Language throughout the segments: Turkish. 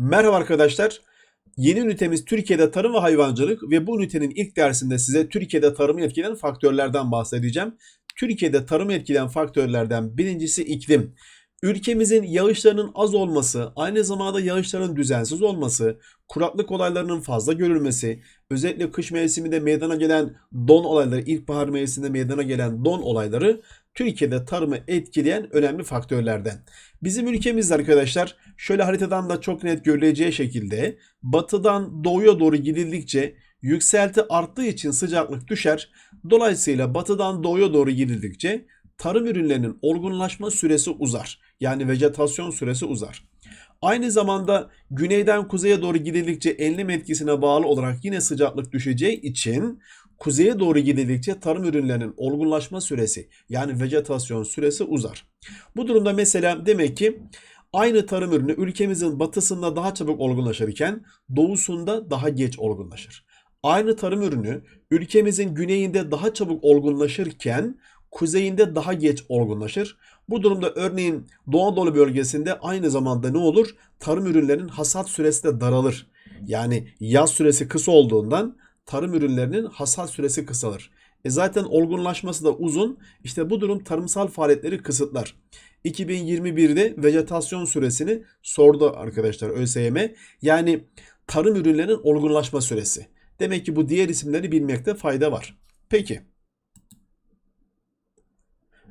Merhaba arkadaşlar. Yeni ünitemiz Türkiye'de tarım ve hayvancılık ve bu ünitenin ilk dersinde size Türkiye'de tarımı etkileyen faktörlerden bahsedeceğim. Türkiye'de tarımı etkileyen faktörlerden birincisi iklim. Ülkemizin yağışlarının az olması, aynı zamanda yağışların düzensiz olması, kuraklık olaylarının fazla görülmesi, özellikle kış mevsiminde meydana gelen don olayları, ilkbahar mevsiminde meydana gelen don olayları Türkiye'de tarımı etkileyen önemli faktörlerden. Bizim ülkemizde arkadaşlar şöyle haritadan da çok net görüleceği şekilde batıdan doğuya doğru gidildikçe yükselti arttığı için sıcaklık düşer. Dolayısıyla batıdan doğuya doğru gidildikçe tarım ürünlerinin olgunlaşma süresi uzar. Yani vejetasyon süresi uzar. Aynı zamanda güneyden kuzeye doğru gidildikçe enlem etkisine bağlı olarak yine sıcaklık düşeceği için kuzeye doğru gidildikçe tarım ürünlerinin olgunlaşma süresi yani vejetasyon süresi uzar. Bu durumda mesela demek ki aynı tarım ürünü ülkemizin batısında daha çabuk olgunlaşırken doğusunda daha geç olgunlaşır. Aynı tarım ürünü ülkemizin güneyinde daha çabuk olgunlaşırken kuzeyinde daha geç olgunlaşır. Bu durumda örneğin Doğu Anadolu bölgesinde aynı zamanda ne olur? Tarım ürünlerinin hasat süresi de daralır. Yani yaz süresi kısa olduğundan tarım ürünlerinin hasat süresi kısalır. E zaten olgunlaşması da uzun. İşte bu durum tarımsal faaliyetleri kısıtlar. 2021'de vejetasyon süresini sordu arkadaşlar ÖSYM. Yani tarım ürünlerinin olgunlaşma süresi. Demek ki bu diğer isimleri bilmekte fayda var. Peki.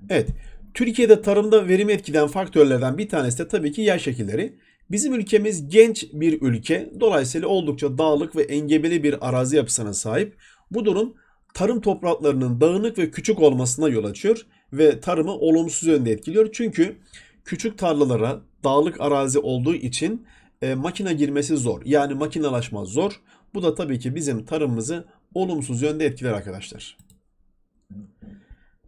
Evet. Türkiye'de tarımda verimi etkileyen faktörlerden bir tanesi de tabii ki yer şekilleri. Bizim ülkemiz genç bir ülke. Dolayısıyla oldukça dağlık ve engebeli bir arazi yapısına sahip. Bu durum tarım topraklarının dağınık ve küçük olmasına yol açıyor ve tarımı olumsuz yönde etkiliyor. Çünkü küçük tarlalara dağlık arazi olduğu için e, makine girmesi zor. Yani makinalaşma zor. Bu da tabii ki bizim tarımımızı olumsuz yönde etkiler arkadaşlar.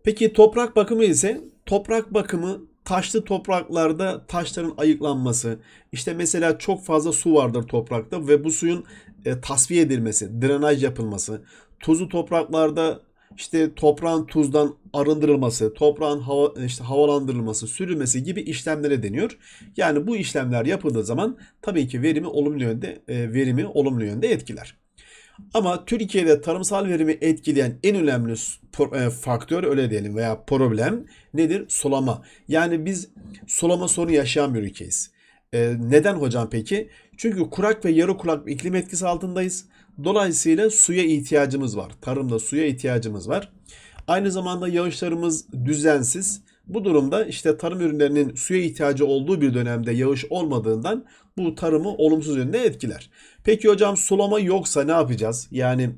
Peki toprak bakımı ise toprak bakımı taşlı topraklarda taşların ayıklanması, işte mesela çok fazla su vardır toprakta ve bu suyun e, tasfiye edilmesi, drenaj yapılması, tuzlu topraklarda işte toprağın tuzdan arındırılması, toprağın hava, işte havalandırılması, sürülmesi gibi işlemlere deniyor. Yani bu işlemler yapıldığı zaman tabii ki verimi olumlu yönde e, verimi olumlu yönde etkiler. Ama Türkiye'de tarımsal verimi etkileyen en önemli e, faktör öyle diyelim veya problem nedir? Sulama. Yani biz sulama sorunu yaşayan bir ülkeyiz. Ee, neden hocam peki? Çünkü kurak ve yarı kurak bir iklim etkisi altındayız. Dolayısıyla suya ihtiyacımız var. Tarımda suya ihtiyacımız var. Aynı zamanda yağışlarımız düzensiz. Bu durumda işte tarım ürünlerinin suya ihtiyacı olduğu bir dönemde yağış olmadığından bu tarımı olumsuz yönde etkiler. Peki hocam sulama yoksa ne yapacağız? Yani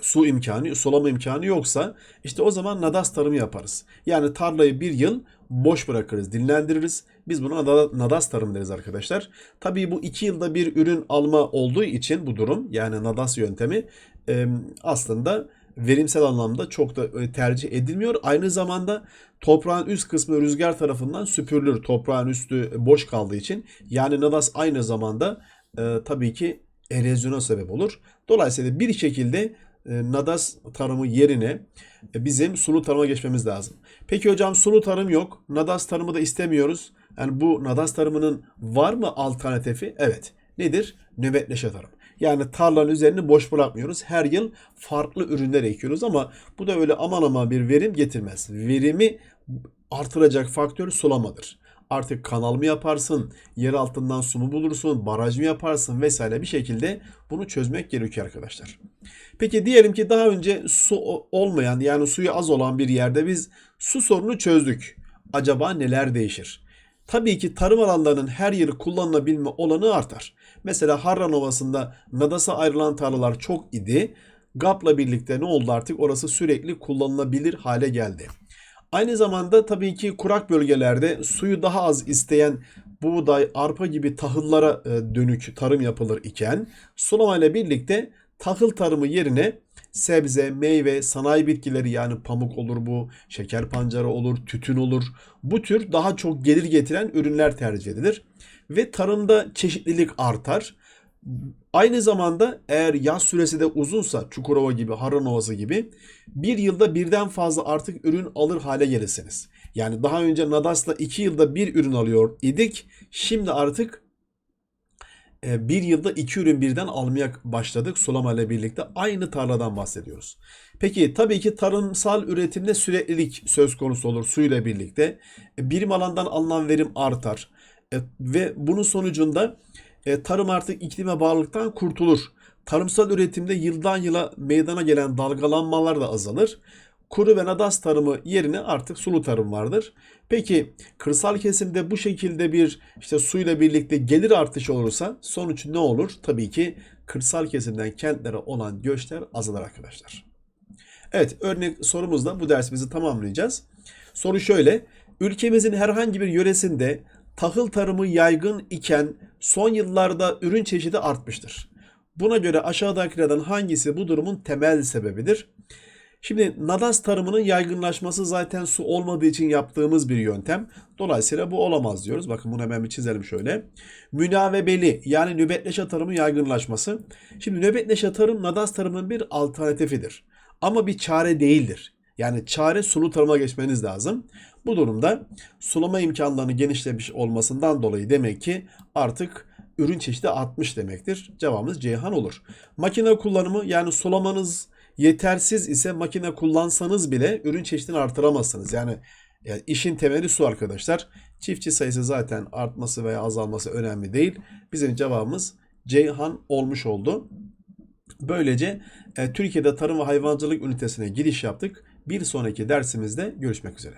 su imkanı, sulama imkanı yoksa işte o zaman nadas tarımı yaparız. Yani tarlayı bir yıl boş bırakırız, dinlendiririz. Biz buna nadas tarım deriz arkadaşlar. Tabii bu iki yılda bir ürün alma olduğu için bu durum yani nadas yöntemi aslında verimsel anlamda çok da tercih edilmiyor. Aynı zamanda toprağın üst kısmı rüzgar tarafından süpürülür. Toprağın üstü boş kaldığı için. Yani nadas aynı zamanda e, tabii ki erozyona sebep olur. Dolayısıyla bir şekilde e, nadas tarımı yerine e, bizim sulu tarıma geçmemiz lazım. Peki hocam sulu tarım yok. Nadas tarımı da istemiyoruz. Yani bu nadas tarımının var mı alternatifi? Evet. Nedir? Nöbetleşe tarım. Yani tarlanın üzerini boş bırakmıyoruz. Her yıl farklı ürünler ekiyoruz ama bu da öyle aman aman bir verim getirmez. Verimi artıracak faktör sulamadır. Artık kanal mı yaparsın, yer altından su mu bulursun, baraj mı yaparsın vesaire bir şekilde bunu çözmek gerekiyor arkadaşlar. Peki diyelim ki daha önce su olmayan yani suyu az olan bir yerde biz su sorunu çözdük. Acaba neler değişir? Tabii ki tarım alanlarının her yeri kullanılabilme olanı artar. Mesela Harran Ovası'nda Nadas'a ayrılan tarlalar çok idi. GAP'la birlikte ne oldu artık? Orası sürekli kullanılabilir hale geldi. Aynı zamanda tabii ki kurak bölgelerde suyu daha az isteyen buğday, arpa gibi tahıllara e, dönük tarım yapılır iken sulama ile birlikte tahıl tarımı yerine sebze, meyve, sanayi bitkileri yani pamuk olur bu, şeker pancarı olur, tütün olur. Bu tür daha çok gelir getiren ürünler tercih edilir. Ve tarımda çeşitlilik artar. Aynı zamanda eğer yaz süresi de uzunsa Çukurova gibi, Harran Ovası gibi bir yılda birden fazla artık ürün alır hale gelirsiniz. Yani daha önce Nadas'la iki yılda bir ürün alıyor idik. Şimdi artık bir yılda iki ürün birden almaya başladık sulama ile birlikte. Aynı tarladan bahsediyoruz. Peki tabii ki tarımsal üretimde süreklilik söz konusu olur su ile birlikte. E, Birim alandan alınan verim artar. E, Ve bunun sonucunda e, tarım artık iklime bağlılıktan kurtulur. Tarımsal üretimde yıldan yıla meydana gelen dalgalanmalar da azalır. Kuru ve nadas tarımı yerine artık sulu tarım vardır. Peki kırsal kesimde bu şekilde bir işte suyla birlikte gelir artışı olursa sonuç ne olur? Tabii ki kırsal kesimden kentlere olan göçler azalır arkadaşlar. Evet örnek sorumuzda bu dersimizi tamamlayacağız. Soru şöyle. Ülkemizin herhangi bir yöresinde tahıl tarımı yaygın iken son yıllarda ürün çeşidi artmıştır. Buna göre aşağıdakilerden hangisi bu durumun temel sebebidir? Şimdi nadas tarımının yaygınlaşması zaten su olmadığı için yaptığımız bir yöntem. Dolayısıyla bu olamaz diyoruz. Bakın bunu hemen bir çizelim şöyle. Münavebeli yani nöbetleşe tarımın yaygınlaşması. Şimdi nöbetleşe tarım nadas tarımının bir alternatifidir. Ama bir çare değildir. Yani çare sulu tarıma geçmeniz lazım. Bu durumda sulama imkanlarını genişlemiş olmasından dolayı demek ki artık ürün çeşidi artmış demektir. Cevabımız Ceyhan olur. Makine kullanımı yani sulamanız yetersiz ise makine kullansanız bile ürün çeşidini artıramazsınız. Yani, yani işin temeli su arkadaşlar. Çiftçi sayısı zaten artması veya azalması önemli değil. Bizim cevabımız Ceyhan olmuş oldu. Böylece e, Türkiye'de tarım ve hayvancılık ünitesine giriş yaptık. Bir sonraki dersimizde görüşmek üzere.